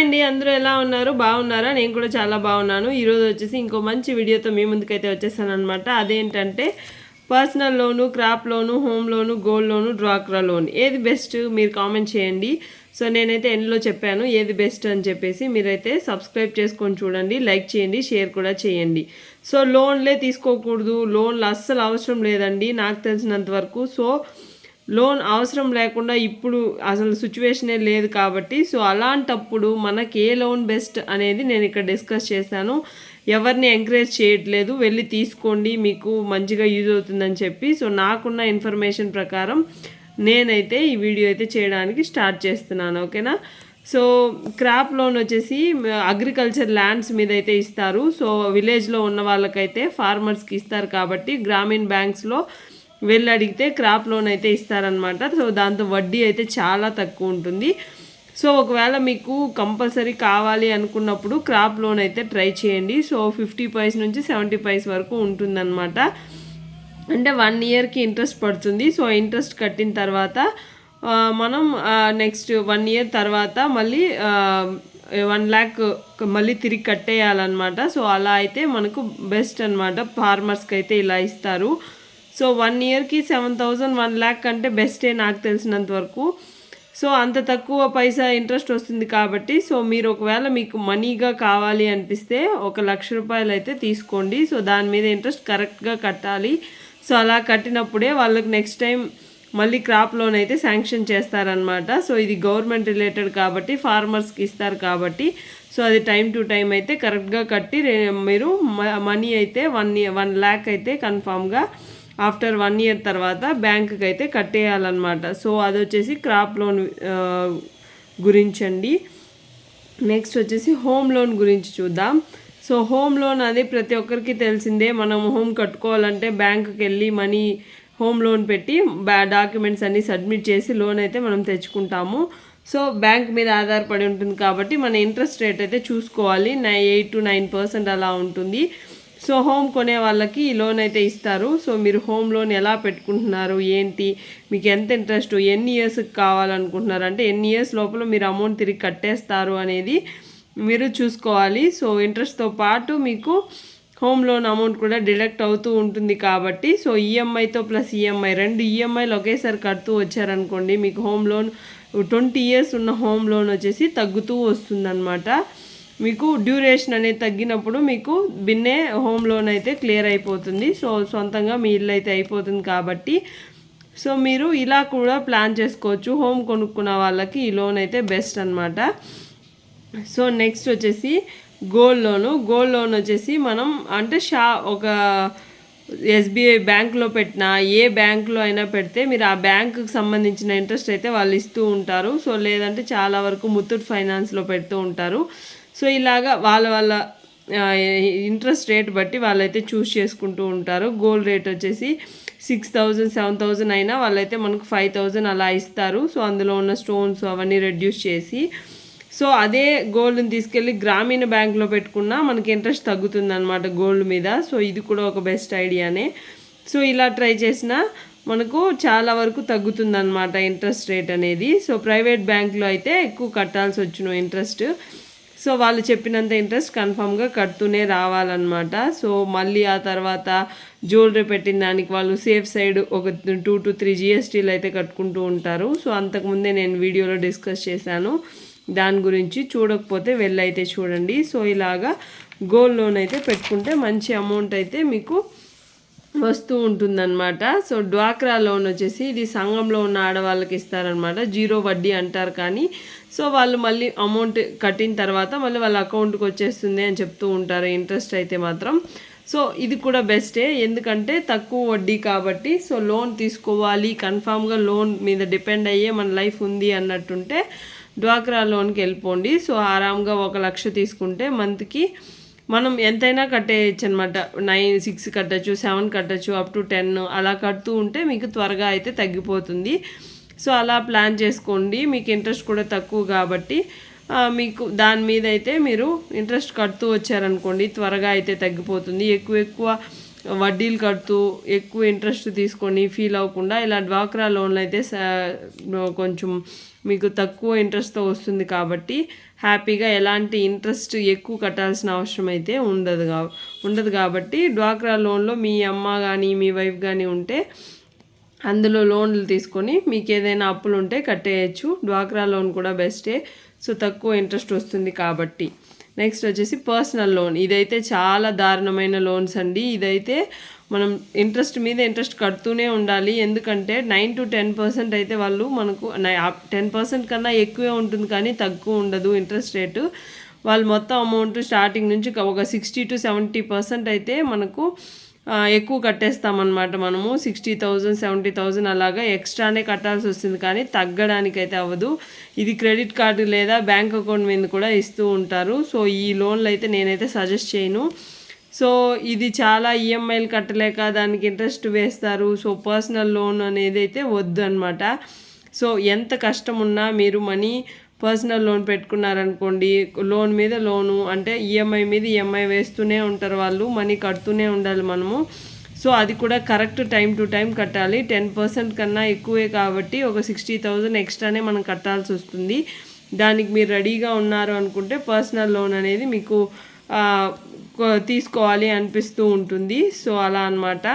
Hi అండి అందరూ ఎలా ఉన్నారు? బాగున్నారా? నేను కూడా చాలా బాగున్నాను. ఈరోజు వచ్చేసి ఇంకో మంచి వీడియోతో మీ ముందుకైతే వచ్చేసాను అనమాట అదేంటంటే personal loan crop loan home loan gold loan డ్వాక్రా లోన్. ఏది బెస్ట్ మీరు కామెంట్ చేయండి. సో నేనైతే ఎండ్లో చెప్పాను ఏది బెస్ట్ అని చెప్పేసి మీరైతే సబ్స్క్రైబ్ చేసుకొని చూడండి లైక్ చేయండి షేర్ కూడా చేయండి. సో లోన్లే తీసుకోకూడదు. లోన్లు అస్సలు అవసరం లేదండి. నాకు తెలిసినంత వరకు. సో లోన్ అవసరం లేకుండా ఇప్పుడు అసలు సిచ్యువేషనే లేదు కాబట్టి సో అలాంటప్పుడు మనకి ఏ లోన్ బెస్ట్ అనేది నేను ఇక్కడ డిస్కస్ చేశాను. ఎవరిని ఎంకరేజ్ చేయట్లేదు వెళ్ళి తీసుకోండి మీకు మంచిగా యూజ్ అవుతుందని చెప్పి. సో నాకున్న ఇన్ఫర్మేషన్ ప్రకారం నేనైతే ఈ వీడియో అయితే చేయడానికి స్టార్ట్ చేస్తున్నాను ఓకేనా? సో క్రాప్ లోన్ వచ్చేసి అగ్రికల్చర్ ల్యాండ్స్ మీద అయితే ఇస్తారు. సో విలేజ్లో ఉన్న వాళ్ళకైతే ఫార్మర్స్కి ఇస్తారు కాబట్టి గ్రామీణ బ్యాంక్స్లో వెళ్ళి అడిగితే క్రాప్ లోన్ అయితే ఇస్తారనమాట సో దాంతో వడ్డీ అయితే చాలా తక్కువ ఉంటుంది. సో ఒకవేళ మీకు కంపల్సరీ కావాలి అనుకున్నప్పుడు క్రాప్ లోన్ అయితే ట్రై చేయండి. సో ఫిఫ్టీ పైస్ నుంచి సెవెంటీ పైస్ వరకు ఉంటుందన్నమాట. అంటే వన్ ఇయర్కి ఇంట్రెస్ట్ పడుతుంది. సో ఇంట్రెస్ట్ కట్టిన తర్వాత మనం నెక్స్ట్ వన్ ఇయర్ తర్వాత మళ్ళీ వన్ ల్యాక్ మళ్ళీ తిరిగి కట్టేయాలన్నమాట. సో అలా అయితే మనకు బెస్ట్ అనమాట ఫార్మర్స్కి అయితే ఇలా ఇస్తారు. సో వన్ ఇయర్కి సెవెన్ థౌజండ్ వన్ ల్యాక్ అంటే బెస్టే నాకు తెలిసినంత వరకు. సో అంత తక్కువ పైసా ఇంట్రెస్ట్ వస్తుంది కాబట్టి సో మీరు ఒకవేళ మీకు మనీగా కావాలి అనిపిస్తే ఒక లక్ష రూపాయలు అయితే తీసుకోండి. సో దాని మీద ఇంట్రెస్ట్ కరెక్ట్గా కట్టాలి. సో అలా కట్టినప్పుడే వాళ్ళకి నెక్స్ట్ టైం మళ్ళీ క్రాప్ లోన్ అయితే శాంక్షన్ చేస్తారనమాట సో ఇది గవర్నమెంట్ రిలేటెడ్ కాబట్టి ఫార్మర్స్కి ఇస్తారు కాబట్టి సో అది టైం టు టైం అయితే కరెక్ట్గా కట్టి మీరు మనీ అయితే వన్ ఇయర్ వన్ ల్యాక్ అయితే కన్ఫామ్గా ఆఫ్టర్ వన్ ఇయర్ తర్వాత బ్యాంకుకి అయితే కట్టేయాలన్నమాట. సో అది వచ్చేసి క్రాప్ లోన్ గురించి అండి నెక్స్ట్ వచ్చేసి హోమ్ లోన్ గురించి చూద్దాం. సో హోమ్ లోన్ అది ప్రతి ఒక్కరికి తెలిసిందే. మనం హోమ్ కట్టుకోవాలంటే బ్యాంకుకి వెళ్ళి మనీ హోమ్ లోన్ పెట్టి బ్యా డాక్యుమెంట్స్ అన్నీ సబ్మిట్ చేసి లోన్ అయితే మనం తెచ్చుకుంటాము. సో బ్యాంక్ మీద ఆధారపడి ఉంటుంది కాబట్టి మన ఇంట్రెస్ట్ రేట్ అయితే చూసుకోవాలి. నై ఎయిట్ టు నైన్ పర్సెంట్ అలా ఉంటుంది. సో హోమ్ కొనే వాళ్ళకి ఈ లోన్ అయితే ఇస్తారు. సో మీరు హోమ్ లోన్ ఎలా పెట్టుకుంటున్నారు? ఏంటి? మీకు ఎంత ఇంట్రెస్ట్? ఎన్ని ఇయర్స్కి కావాలనుకుంటున్నారు? అంటే ఎన్ని ఇయర్స్ లోపల మీరు అమౌంట్ తిరిగి కట్టేస్తారు అనేది మీరు చూసుకోవాలి. సో ఇంట్రెస్ట్తో పాటు మీకు హోమ్ లోన్ అమౌంట్ కూడా డిడక్ట్ అవుతూ ఉంటుంది కాబట్టి సో ఈఎంఐతో ప్లస్ ఈఎంఐ రెండు ఈఎంఐలు ఒకేసారి కడుతూ వచ్చారనుకోండి మీకు హోమ్ లోన్ ట్వంటీ ఇయర్స్ ఉన్న హోమ్ లోన్ వచ్చేసి తగ్గుతూ వస్తుందన్నమాట. మీకు డ్యూరేషన్ అనేది తగ్గినప్పుడు మీకు బిన్నే హోమ్ లోన్ అయితే క్లియర్ అయిపోతుంది. సో సొంతంగా మీ ఇల్లు అయితే అయిపోతుంది కాబట్టి. సో మీరు ఇలా కూడా ప్లాన్ చేసుకోవచ్చు. హోమ్ కొనుక్కున్న వాళ్ళకి ఈ లోన్ అయితే బెస్ట్ అనమాట సో నెక్స్ట్ వచ్చేసి గోల్డ్ లోను గోల్డ్ లోన్ వచ్చేసి మనం అంటే షా ఒక ఎస్బీఐ బ్యాంక్లో పెట్టినా ఏ బ్యాంక్లో అయినా పెడితే మీరు ఆ బ్యాంకుకి సంబంధించిన ఇంట్రెస్ట్ అయితే వాళ్ళు ఇస్తూ ఉంటారు. సో లేదంటే చాలా వరకు ముత్తూట్ ఫైనాన్స్లో పెడుతూ ఉంటారు. సో ఇలాగా వాళ్ళ వాళ్ళ ఇంట్రెస్ట్ రేట్ బట్టి వాళ్ళైతే చూస్ చేసుకుంటూ ఉంటారు. గోల్డ్ రేట్ వచ్చేసి సిక్స్ థౌజండ్ సెవెన్ థౌజండ్ అయినా వాళ్ళైతే మనకు ఫైవ్ థౌజండ్ అలా ఇస్తారు. సో అందులో ఉన్న స్టోన్స్ అవన్నీ రెడ్యూస్ చేసి సో అదే గోల్డ్ని తీసుకెళ్ళి గ్రామీణ బ్యాంక్లో పెట్టుకున్నా మనకి ఇంట్రెస్ట్ తగ్గుతుంది అనమాట గోల్డ్ మీద. సో ఇది కూడా ఒక బెస్ట్ ఐడియానే సో ఇలా ట్రై చేసినా మనకు చాలా వరకు తగ్గుతుంది అనమాట ఇంట్రెస్ట్ రేట్ అనేది. సో ప్రైవేట్ బ్యాంక్లో అయితే ఎక్కువ కట్టాల్సి వచ్చును ఇంట్రెస్ట్ సో వాళ్ళు చెప్పినంత ఇంట్రెస్ట్ కన్ఫామ్గా కడుతూనే రావాలన్నమాట. సో మళ్ళీ ఆ తర్వాత జ్యువెలరీ పెట్టిన దానికి వాళ్ళు సేఫ్ సైడ్ ఒక టూ టు త్రీ జిఎస్టీలు అయితే కట్టుకుంటూ ఉంటారు. సో అంతకుముందే నేను వీడియోలో డిస్కస్ చేశాను. దాని గురించి చూడకపోతే వెళ్ళైతే చూడండి. సో ఇలాగా గోల్డ్ లోన్ అయితే పెట్టుకుంటే మంచి అమౌంట్ అయితే మీకు వస్తూ ఉంటుందన్నమాట. సో డ్వాక్రా లోన్ వచ్చేసి ఇది సంఘంలో ఉన్న ఆడవాళ్ళకి ఇస్తారనమాట జీరో వడ్డీ అంటారు కానీ సో వాళ్ళు మళ్ళీ అమౌంట్ కట్టిన తర్వాత మళ్ళీ వాళ్ళ అకౌంట్కి వచ్చేస్తుంది అని చెప్తూ ఉంటారు. ఇంట్రెస్ట్ అయితే మాత్రం. సో ఇది కూడా బెస్టే. ఎందుకంటే తక్కువ వడ్డీ కాబట్టి సో లోన్ తీసుకోవాలి. కన్ఫామ్గా లోన్ మీద డిపెండ్ అయ్యే మన లైఫ్ ఉంది అన్నట్టుంటే డ్వాక్రా లోన్కి వెళ్ళిపోండి. సో ఆరామ్గా ఒక లక్ష తీసుకుంటే మంత్కి మనం ఎంతైనా కట్టేయచ్చు అనమాట నైన్ సిక్స్ కట్టచ్చు సెవెన్ కట్టచ్చు అప్ టు టెన్ అలా కడుతూ ఉంటే మీకు త్వరగా అయితే తగ్గిపోతుంది. సో అలా ప్లాన్ చేసుకోండి. మీకు ఇంట్రెస్ట్ కూడా తక్కువ కాబట్టి మీకు దాని మీద అయితే మీరు ఇంట్రెస్ట్ కడుతూ వచ్చారనుకోండి త్వరగా అయితే తగ్గిపోతుంది. ఎక్కువ ఎక్కువ వడ్డీలు కడుతూ ఎక్కువ ఇంట్రెస్ట్ తీసుకొని ఫీల్ అవ్వకుండా ఇలా డ్వాక్రా లోన్లు అయితే కొంచెం మీకు తక్కువ ఇంట్రెస్ట్తో వస్తుంది కాబట్టి హ్యాపీగా ఎలాంటి ఇంట్రెస్ట్ ఎక్కువ కట్టాల్సిన అవసరం అయితే ఉండదు కా ఉండదు కాబట్టి డ్వాక్రా లోన్లో మీ అమ్మ కానీ మీ వైఫ్ కానీ ఉంటే అందులో లోన్లు తీసుకొని మీకు ఏదైనా అప్పులు ఉంటే కట్టేయచ్చు. డ్వాక్రా లోన్ కూడా బెస్టే. సో తక్కువ ఇంట్రెస్ట్ వస్తుంది కాబట్టి. నెక్స్ట్ వచ్చేసి పర్సనల్ లోన్. ఇదైతే చాలా దారుణమైన లోన్స్ అండి. ఇదైతే మనం ఇంట్రెస్ట్ మీద ఇంట్రెస్ట్ కడుతూనే ఉండాలి. ఎందుకంటే నైన్ టు టెన్ పర్సెంట్ అయితే వాళ్ళు మనకు టెన్ పర్సెంట్ కన్నా ఎక్కువే ఉంటుంది కానీ తక్కువ ఉండదు ఇంట్రెస్ట్ రేటు వాళ్ళు మొత్తం అమౌంట్ స్టార్టింగ్ నుంచి ఒక సిక్స్టీ టు సెవెంటీ పర్సెంట్ అయితే మనకు ఎక్కువ కట్టేస్తామన్నమాట మనము. సిక్స్టీ థౌజండ్ సెవెంటీ థౌజండ్ అలాగా ఎక్స్ట్రానే కట్టాల్సి వస్తుంది కానీ తగ్గడానికైతే అవ్వదు. ఇది క్రెడిట్ కార్డు లేదా బ్యాంక్ అకౌంట్ మీద కూడా ఇస్తూ ఉంటారు. సో ఈ లోన్లు అయితే నేనైతే సజెస్ట్ చేయను. సో ఇది చాలా ఈఎంఐలు కట్టలేక దానికి ఇంట్రెస్ట్ వేస్తారు. సో పర్సనల్ లోన్ అనేది అయితే వద్దు అనమాట సో ఎంత కష్టం ఉన్నా మీరు మనీ పర్సనల్ లోన్ పెట్టుకున్నారనుకోండి లోన్ మీద లోను అంటే ఈఎంఐ మీద ఈఎంఐ వేస్తూనే ఉంటారు వాళ్ళు మనీ కడుతూనే ఉండాలి మనము. సో అది కూడా కరెక్ట్ టైం టు టైం కట్టాలి. టెన్ పర్సెంట్ కన్నా ఎక్కువే కాబట్టి ఒక సిక్స్టీ థౌజండ్ ఎక్స్ట్రానే మనం కట్టాల్సి వస్తుంది. దానికి మీరు రెడీగా ఉన్నారు అనుకుంటే పర్సనల్ లోన్ అనేది మీకు తీసుకోవాలి అనిపిస్తూ ఉంటుంది. సో అలా అన్నమాట.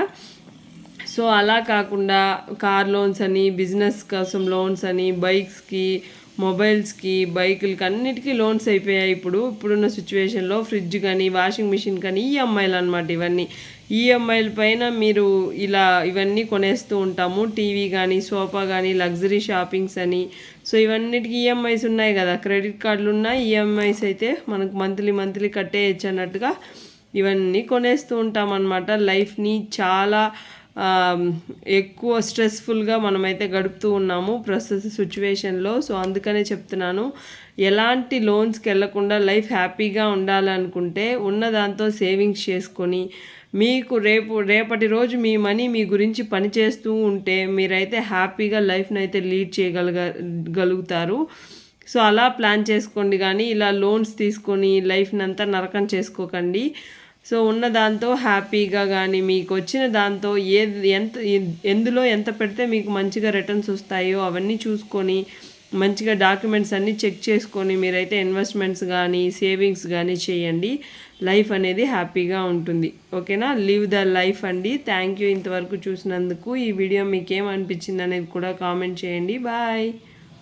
సో అలా కాకుండా కార్ లోన్స్ అని బిజినెస్ కోసం లోన్స్ అని బైక్స్కి మొబైల్స్కి బైకులకి అన్నిటికీ లోన్స్ అయిపోయాయి ఇప్పుడు. ఇప్పుడున్న సిచ్యువేషన్లో ఫ్రిడ్జ్ కానీ వాషింగ్ మిషన్ కానీ ఈఎంఐలు అనమాట ఇవన్నీ. ఈఎంఐల పైన మీరు ఇలా ఇవన్నీ కొనేస్తూ ఉంటాము. టీవీ కానీ సోఫా కానీ లగ్జరీ షాపింగ్స్ అని. సో ఇవన్నిటికి ఈఎంఐస్ ఉన్నాయి కదా. క్రెడిట్ కార్డులు ఉన్నాయి ఈఎంఐస్ అయితే మనకు మంత్లీ మంత్లీ కట్టేయచ్చు అన్నట్టుగా ఇవన్నీ కొనేస్తూ ఉంటాం లైఫ్ని చాలా ఎక్కువ స్ట్రెస్ఫుల్గా మనమైతే గడుపుతూ ఉన్నాము ప్రస్తుత సిచ్యువేషన్లో. సో అందుకనే చెప్తున్నాను ఎలాంటి లోన్స్కి వెళ్ళకుండా లైఫ్ హ్యాపీగా ఉండాలనుకుంటే ఉన్న దాంతో సేవింగ్స్ చేసుకొని మీకు రేపు రేపటి రోజు మీ మనీ మీ గురించి పనిచేస్తూ ఉంటే మీరైతే హ్యాపీగా లైఫ్ని అయితే లీడ్ చేయగలగ గలుగుతారు. సో అలా ప్లాన్ చేసుకోండి కానీ ఇలా లోన్స్ తీసుకొని లైఫ్ని అంతా నరకం చేసుకోకండి. సో ఉన్న దాంతో హ్యాపీగా కానీ మీకు వచ్చిన దాంతో ఏది ఎంత ఎందులో ఎంత పెడితే మీకు మంచిగా రిటర్న్స్ వస్తాయో అవన్నీ చూసుకొని మంచిగా డాక్యుమెంట్స్ అన్నీ చెక్ చేసుకొని మీరైతే ఇన్వెస్ట్మెంట్స్ కానీ సేవింగ్స్ కానీ చేయండి. లైఫ్ అనేది హ్యాపీగా ఉంటుంది. ఓకేనా? లివ్ ద లైఫ్ అండి. థ్యాంక్ యూ ఇంతవరకు చూసినందుకు. ఈ వీడియో మీకు ఏమనిపించింది అనేది కూడా కామెంట్ చేయండి. బాయ్.